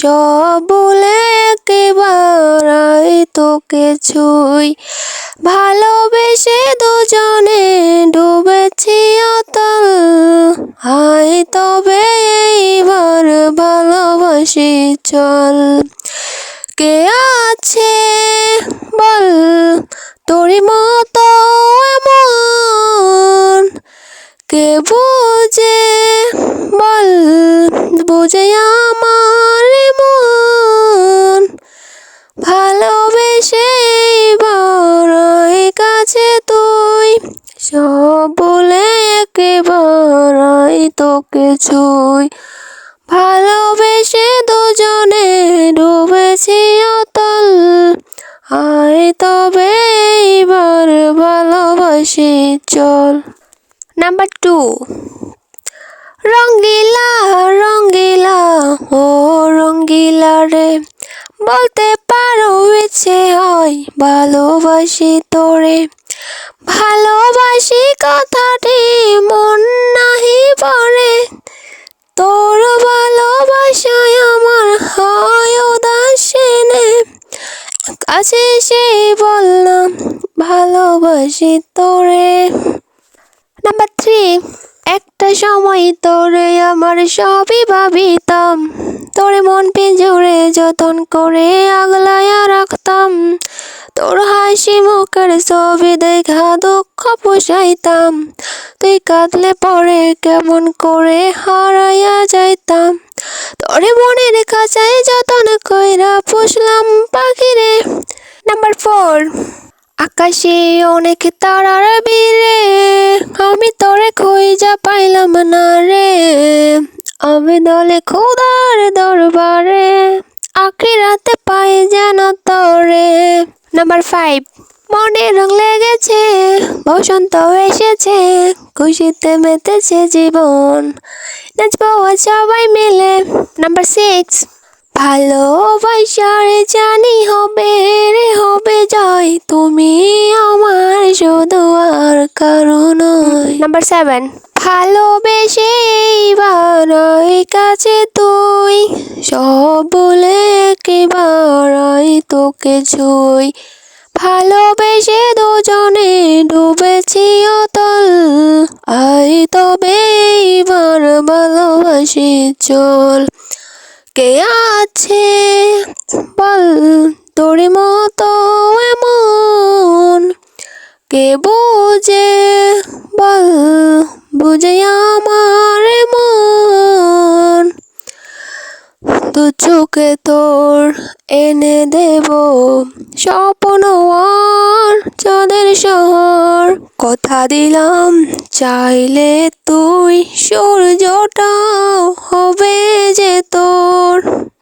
সব বলে একেবারাই তোকে ছুই। ভালোবেসে দুজনে ডুবেছি অতল। হাই তবে এইবার ভালোবাসি, চল। কে আছে বল? তোরই মতো ভালোবেসে বড়ই কাছে তুই। সব বলে একেবারাই তোকে ছুই। ভালোবেসে দুজনে ডুবেছি অতল। আয় তবে এইবার ভালোবাসি, চল। Number two. রঙ্গিলা রঙ্গিলা, ও রঙ্গিলা রে। বলতে পারো ইচ্ছে হয় ভালোবাসি তোরে। ভালোবাসি কথাটি মন নাহি পড়ে। তোর ভালোবাসায় আমার হয় উদাসীনে। কাছে সেই বললাম, ভালোবাসি তোরে। নাম্বার থ্রি একটা সময় তোরে আমার সবই ভাবিতাম। যতন করে আগলায়া রাখতাম, তোর হাসি মুখের ছবি দেখা দুঃখ পোষাইতাম। তুই কাঁদলে পরে কেমন করে হারাইয়া যাইতাম। তোরে মনের কাছায় যতন কইরা পুষলাম পাখিরে। নাম্বার ফোর, আকাশে অনেক তারার বীরে, আমি তোরে খুঁজা পাইলাম না রে। আমি দলে খোদার দরবারে। রাতে পাই যেন তোরে। নাম্বার ফাইভ মনে রং লেগেছে, বসন্ত এসেছে, খুশিতে মেতেছে জীবন। নাচবো সবাই মিলে। নাম্বার সিক্স ভালো ভালোবাসার জানি হবে রে, হবে জয়। তুমি আমার শুধু আর কারণ নাম্বার সেভেন ভালোবেসে এইবার কাছে তুই সব বলে একেবারাই তোকে ছুই। ভালোবেসে দুজনে ডুবেছি অতল আই তবে এইবার ভালোবাসি চল। কে আছে বল তোর মতো এমন কে বুঝে? বল, বুঝে আমার মন। দু চোখে তোর এনে দেব স্বপ্ন আর চাঁদের শহর। কথা দিলাম, চাইলে তুই সূর্যটাও হবে যে তোর।